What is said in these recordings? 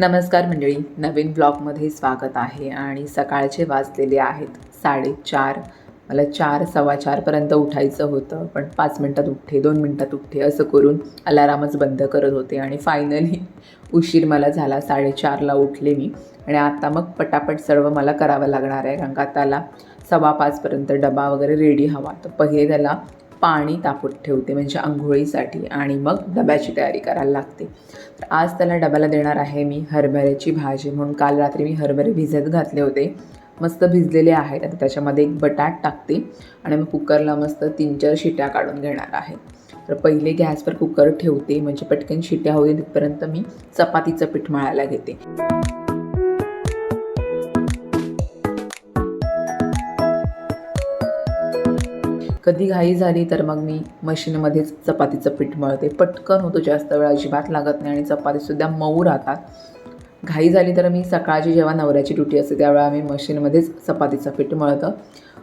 नमस्कार मंडळी नवीन ब्लॉगमध्ये स्वागत आहे आणि सकाळचे वाजलेले आहेत साडेचार. मला चार सव्वा चारपर्यंत उठायचं होतं पण पाच मिनटात उठे दोन मिनटात उठे असं करून अलारामच बंद करत होते आणि फायनली उशीर मला झाला साडेचारला उठले मी. आणि आता मग पटापट सर्व मला करावं लागणार आहे कारण का त्याला सव्वा पाचपर्यंत डबा वगैरे रेडी हवा. तर पहिले त्याला पाणी तापत ठेवते म्हणजे आंघोळीसाठी आणि मग डब्याची तयारी करायला लागते. तर आज त्याला डब्याला देणार आहे मी हरभऱ्याची भाजी. म्हणून काल रात्री मी हरभरे भिजत घातले होते. मस्त भिजलेले आहेत. आता त्याच्यामध्ये एक बटाट टाकते आणि मग कुकरला मस्त तीन चार शिट्या काढून घेणार आहे. तर पहिले गॅसवर कुकर ठेवते. म्हणजे पटकन शिट्या होते तिथपर्यंत मी चपातीचं पीठ मळायला घेते. कधी घाई झाली तर मग मी मशीनमध्येच चपातीचं पीठ मळते. पटकन होतो जास्त वेळ अजिबात लागत नाही आणि चपातीसुद्धा मऊ राहतात. घाई झाली तर मी सकाळची जेव्हा नवऱ्याची ड्युटी असते त्यावेळा आम्ही मशीनमध्येच चपातीचं पीठ मळतं.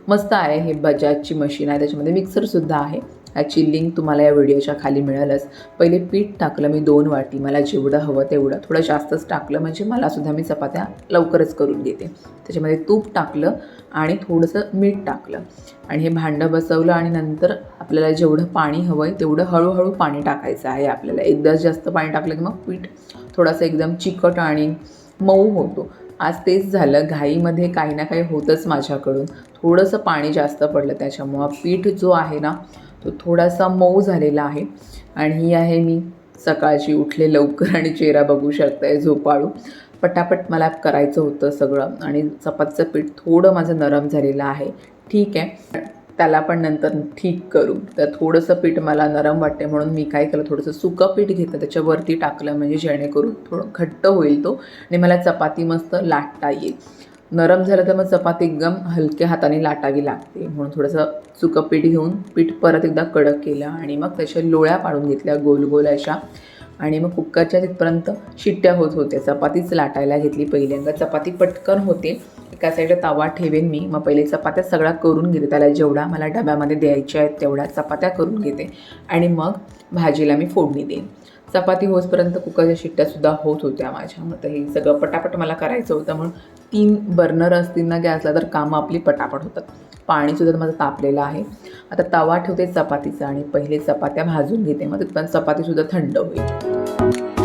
मस्त आहे हे बजाजची मशीन आहे त्याच्यामध्ये मिक्सरसुद्धा आहे. याची लिंक तुम्हाला या व्हिडिओच्या खाली मिळेलच. पहिले पीठ टाकलं मी दोन वाटी. मला जेवढं हवं तेवढं. थोडं जास्तच टाकलं म्हणजे मलासुद्धा मी चपात्या लवकरच करून घेते त्याच्यामध्ये तूप टाकलं आणि थोडंसं मीठ टाकलं. आणि हे भांडं बसवलं आणि नंतर आपल्याला जेवढं पाणी हवं आहे तेवढं हळूहळू पाणी टाकायचं आहे आपल्याला. एकदाच जास्त पाणी टाकलं की मग पीठ थोडंसं एकदम चिकट आणि मऊ होतो. आज तेच झालं. घाईमध्ये काही ना काही होतंच माझ्याकडून. थोडंसं पाणी जास्त पडलं त्याच्यामुळं. पीठ जो आहे ना तो थोडासा मऊ झालेला आहे. आणि ही आहे मी सकाळची उठले लवकर आणि चेहरा बघू शकताय झोपाळू. पटापट मला करायचं होतं सगळं आणि चपातीचं पीठ थोडं माझं नरम झालेलं आहे. ठीक आहे. त्याला पण नंतर ठीक करू. तर थोडंसं पीठ मला नरम वाटते म्हणून मी काय केलं थोडंसं सुकं पीठ घेतलं त्याच्यावरती टाकलं. म्हणजे जेणेकरून थोडं घट्ट होईल तो आणि मला चपाती मस्त लाटता येईल. नरम झालं तर मग चपाती एकदम हलक्या हाताने लाटावी लागते. म्हणून थोडंसं सुकं पीठ घेऊन पीठ परत एकदा कडक केलं आणि मग त्याच्या लोळ्या पाडून घेतल्या गोल गोल अशा. आणि मग कुकरच्या तिथपर्यंत शिट्ट्या होत होत्या. चपातीच लाटायला घेतली पहिल्यांदा. चपाती पटकन होते. एका साईडला तवा ठेवेन मी. मग पहिले चपात्या सगळ्या करून घेते. त्याला जेवढा मला डब्यामध्ये द्यायच्या आहेत तेवढ्या चपात्या करून घेते. आणि मग भाजीला मी फोडणी देईन. चपाती होसपर्यंत कुकरच्या शिट्ट्यासुद्धा होत होत्या माझ्या. मग हे सगळं पटापट मला करायचं होतं. म्हणून तीन बर्नर असतील ना गॅसला तर कामं आपली पटापट होतात. पाणीसुद्धा माझं तापलेलं आहे. आता तवा ठेवते चपातीचा आणि पहिले चपात्या भाजून घेते. मग तिथपर्यंत चपातीसुद्धा थंड होईल.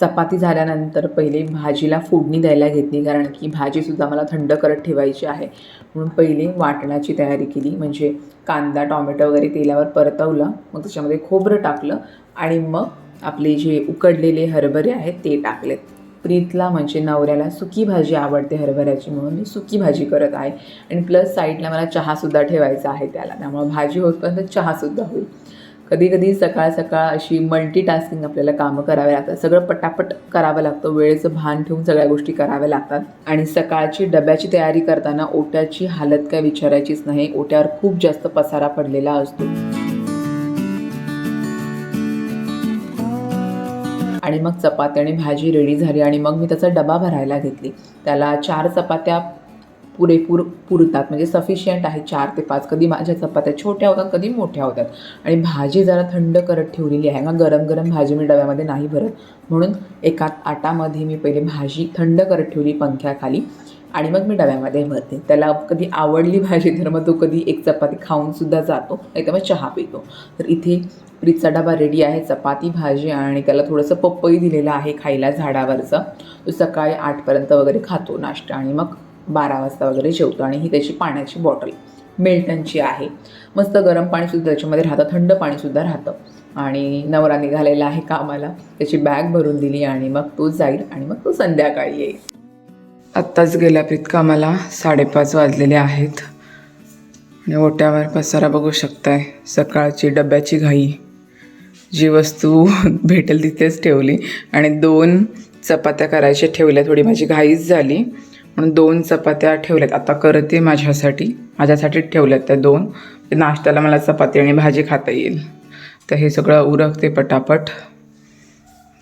चपाती झाल्यानंतर पहिले भाजीला फोडणी द्यायला घेतली कारण की भाजीसुद्धा मला थंड करत ठेवायची आहे. म्हणून पहिले वाटणाची तयारी केली. म्हणजे कांदा टॉमॅटो वगैरे तेलावर परतवलं मग त्याच्यामध्ये खोबरं टाकलं आणि मग आपले जे उकडलेले हरभरे आहेत ते टाकलेत प्रीतला म्हणजे नवऱ्याला सुकी भाजी आवडते हरभऱ्याची म्हणून मी सुकी भाजी करत आहे. आणि प्लस साईडला मला चहासुद्धा ठेवायचा आहे त्याला. त्यामुळं भाजी होतपर्यंत चहासुद्धा होईल. कधी कधी सकाळ सकाळ अशी मल्टीटास्किंग आपल्याला कामं करावे लागतात. सगळं पटापट करावं लागतं. वेळेचं भान ठेवून सगळ्या गोष्टी कराव्या लागतात. आणि सकाळची डब्याची तयारी करताना ओट्याची हालत काय विचारायचीच नाही. ओट्यावर खूप जास्त पसारा पडलेला असतो. आणि मग चपाती आणि भाजी रेडी झाली आणि मग मी त्याचा डबा भरायला घेतली. त्याला चार चपात्या पुरेपूर पुरतात. म्हणजे सफिशियंट आहे चार ते पाच. कधी माझ्या चपात्या छोट्या होतात कधी मोठ्या होतात. आणि भाजी जरा थंड करत ठेवलेली आहे. ना गरम गरम भाजी मी डब्यामध्ये नाही भरत. म्हणून एका आटामध्ये मी पहिले भाजी थंड करत ठेवली पंख्याखाली आणि मग मी डब्यामध्ये भरते. त्याला कधी आवडली भाजी तर मग तो कधी एक चपाती खाऊनसुद्धा जातो. नाही तर मग चहा पितो. तर इथे प्रीतचा डबा रेडी आहे. चपाती भाजी आणि त्याला थोडंसं पपई दिलेलं आहे खायला झाडावरचं. तो सकाळी आठपर्यंत वगैरे खातो नाश्ता आणि मग बारा वाजता वगैरे जेवतो आणि ही त्याची पाण्याची बॉटल. मिल्टनची आहे. मस्त गरम पाणीसुद्धा त्याच्यामध्ये राहतं. थंड पाणीसुद्धा राहतं. आणि नवरा निघालेला आहे कामाला. त्याची बॅग भरून दिली आणि मग तो जाईल आणि मग तो संध्याकाळी येईल. आत्ताच गेल्या प्रीत मला साडेपाच वाजलेले आहेत. आणि ओट्यावर पसारा बघू शकताय. सकाळची डब्याची घाई. जी वस्तू भेटेल तिथेच ठेवली. आणि दोन चपात्या करायच्या ठेवल्या. थोडी माझी घाईच झाली. म्हणून दोन चपात्या ठेवल्यात. आता करते माझ्यासाठी. माझ्यासाठी ठेवल्यात त्या दोन. नाश्त्याला मला चपाती आणि भाजी खाता येईल. तर हे सगळं उरकते पटापट.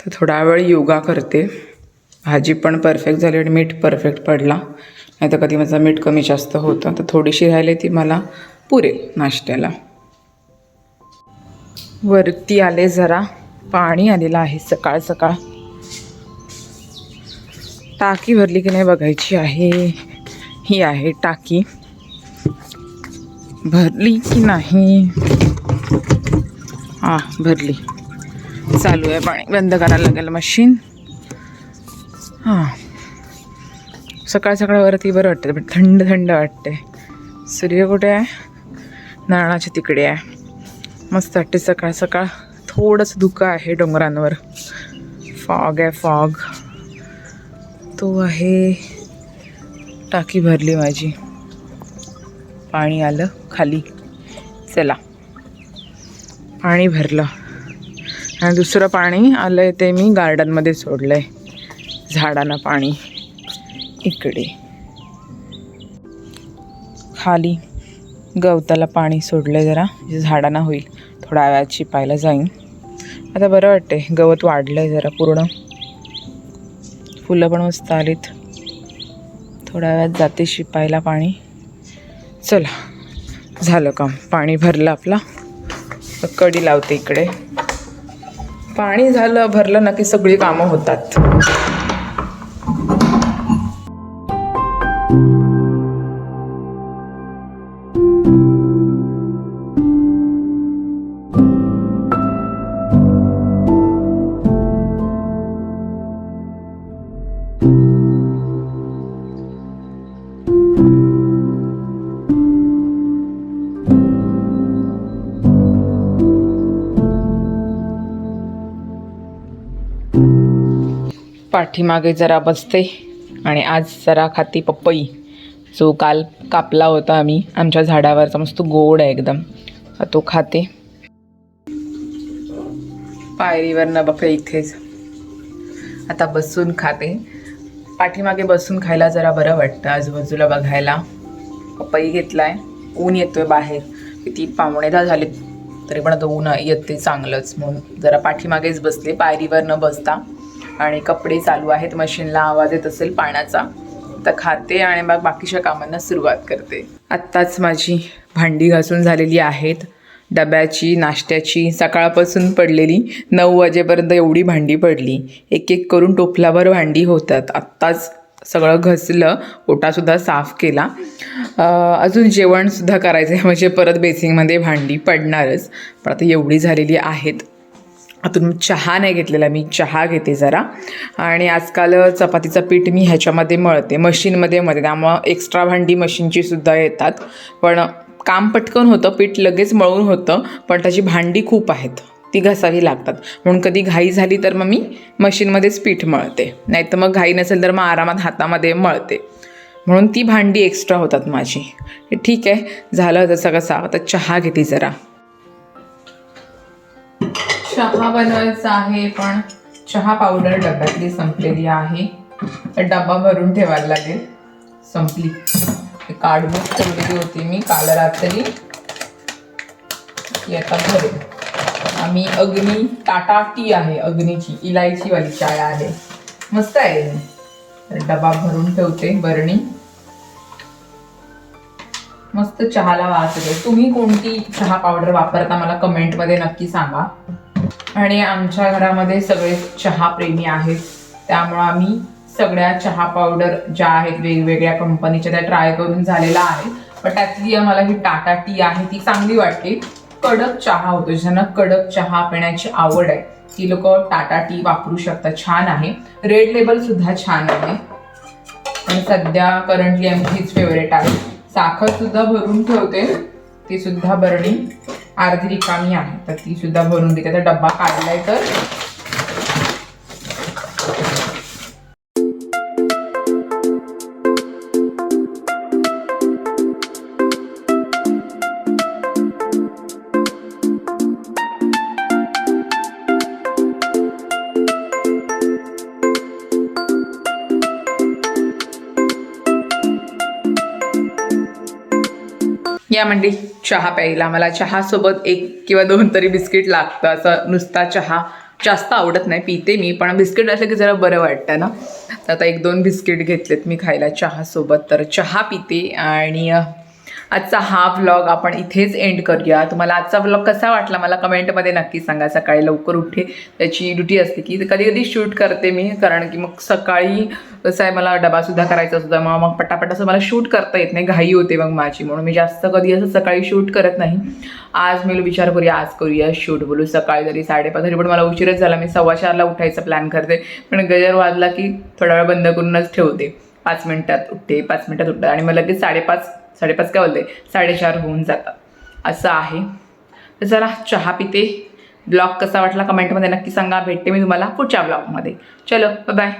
तर थोडा वेळ योगा करते. भाजी पण परफेक्ट झाली आणि मीठ परफेक्ट पडला. नाही तर कधी माझं मीठ कमी जास्त होतं. तर थोडीशी राहिली ती मला पुरेल नाश्त्याला. वरती आले जरा. पाणी आलेलं आहे सकाळ सकाळ. टाकी भरली की नाही बघायची आहे. ही आहे टाकी. भरली की नाही? हां भरली. चालू आहे पाणी. बंद करायला लागेल मशीन हां. सकाळ सकाळ वरती बरं वाटतं पण थंड थंड वाटते सूर्य कुठे आहे? नारळाच्या तिकडे आहे. मस्त वाटते सकाळ सकाळ. थोडंसं धुकं आहे डोंगरांवर. फॉग आहे फॉग तो आहे. टाकी भरली माझी. पाणी आलं खाली. चला. पाणी भरलं. आणि दुसरं पाणी आलं आहे ते मी गार्डनमध्ये सोडलं आहे झाडांना पाणी. इकडे. खाली. गवताला पाणी सोडलं जरा. जे झाडांना होईल. थोड्या वेळात शिपायला जाईन. आता बरं वाटते गवत वाढलं आहे जरा पूर्ण. फुलं पण मस्त आलीत. थोड्या वेळात जाते शिपायला पाणी. चला झालं काम. पाणी भरलं आपला. कडी लावते इकडे. पाणी झालं भरलं ना की सगळी कामं होतात. पाठीमागे जरा बसते आणि आज जरा खाती पपई. जो काल कापला होता आम्ही आमच्या झाडावरचा मस्त गोड आहे एकदम. तो खाते. पायरीवरनं बघते इथेच आता बसून खाते. पाठीमागे बसून खायला जरा बरं वाटतं आजूबाजूला बघायला. पपई घेतलाय. ऊन येतोय बाहेर. किती पावणे दहा तरी पण आता ऊन येते चांगलंच म्हणून. जरा पाठीमागेच बसले पायरीवर न बसता. आणि कपडे चालू आहेत मशीनला आवाज येत असेल पाण्याचा तर खाते आणि मग बाकीच्या कामांना सुरुवात करते. आत्ताच माझी भांडी घासून झालेली आहेत डब्याची नाश्त्याची सकाळपासून पडलेली नऊ वाजेपर्यंत एवढी भांडी पडली. एक एक करून टोपलाभर भांडी होतात. आत्ताच सगळं घसलं ओटासुद्धा साफ केला. अजून जेवणसुद्धा करायचं आहे म्हणजे परत बेसिंगमध्ये भांडी पडणारच. पण आता एवढी झालेली आहेत. आतून चहा नाही घेतलेला मी चहा घेते जरा. आणि आजकाल चपातीचं पीठ मी ह्याच्यामध्ये मळते मशीनमध्ये मळते. त्यामुळं एक्स्ट्रा भांडी मशीनची सुद्धा येतात. पण काम पटकन होतं पीठ लगेच मळून होतं पण त्याची भांडी खूप आहेत. ती घासावी लागतात. म्हणून कधी घाई झाली तर मग मी मशीनमध्येच पीठ मळते. नाही तर मग घाई नसेल तर मग आरामात हातामध्ये मळते. म्हणून ती भांडी एक्स्ट्रा होतात माझी. ठीक आहे झालं तसं कसा आता चहा घेते जरा. चहा बनवायचा आहे पण चहा पावडर डब्यातली संपलेली आहे. तर डबा भरून ठेवायला लागेल. संपली. ते काढूनच ठेवलेली होती मी काल रात्री. ती आता भरेल. आम्ही अग्नी टाटा टी आहे अग्नीची इलायचीवाली चाय आहे. मस्त आहे. तर डबा भरून ठेवते बरणी. मस्त चहाला वास येतो तुम्ही कोणती चहा पावडर वापरता मला कमेंटमध्ये नक्की सांगा. आणि आमच्या घरामध्ये सगळे चहा प्रेमी आहेत. त्यामुळं आम्ही सगळ्या चहा पावडर ज्या आहेत वेगवेगळ्या कंपनीच्या त्या ट्राय करून झालेल्या आहेत पण त्यातली आम्हाला ही टाटा टी आहे ती चांगली वाटते. कडक चहा होतो ज्यांना कडक चहा पिण्याची आवड आहे ती लोक टाटा टी वापरू शकतात छान आहे. रेड लेबल सुद्धा छान आहे. आणि सध्या करंटली आमचीच फेवरेट आहे. साखर सुद्धा भरून ठेवते ती सुद्धा बरणी अर्धी रिकामी आहे. तर ती सुद्धा भरून देते. आता डब्बा काढलाय तर या म्हणजे चहा प्यायला. मला चहासोबत एक किंवा दोन तरी बिस्किट लागतं. असं नुसता चहा जास्त आवडत नाही. पिते मी पण बिस्किट असलं की जरा बरं वाटतं ना. तर आता एक दोन बिस्किट घेतलेत मी खायला चहासोबत. तर चहा पिते आणि आजचा हा व्लॉग आपण इथेच एंड करूया. तुम्हाला आजचा व्लॉग कसा वाटला मला कमेंटमध्ये नक्की सांगा. सकाळी लवकर उठे त्याची ड्युटी असते की कधी कधी शूट करते मी कारण की मग सकाळी कसं आहे मला डबासुद्धा करायचा असतो मग मग पटापट असं मला शूट करता येत नाही. घाई होते मग माझी म्हणून मी जास्त कधी असं सकाळी शूट करत नाही. आज मी विचार करूया आज करूया शूट बोलू सकाळी जरी साडेपाच तरी पण मला उशीरच झाला. मी सव्वा चारला उठायचा प्लॅन करते पण गजर वाजला की थोडा वेळ बंद करूनच ठेवते. पाच मिनिटात उठते पाच मिनिटात उठते. आणि मग लगेच साडेपाच साडेपाच काय बोलते? साडेचार होऊन जातात असं आहे. तर चला चहा पिते. ब्लॉग कसा वाटला कमेंटमध्ये नक्की सांगा. भेटते मी तुम्हाला पुढच्या ब्लॉगमध्ये. चलो बाय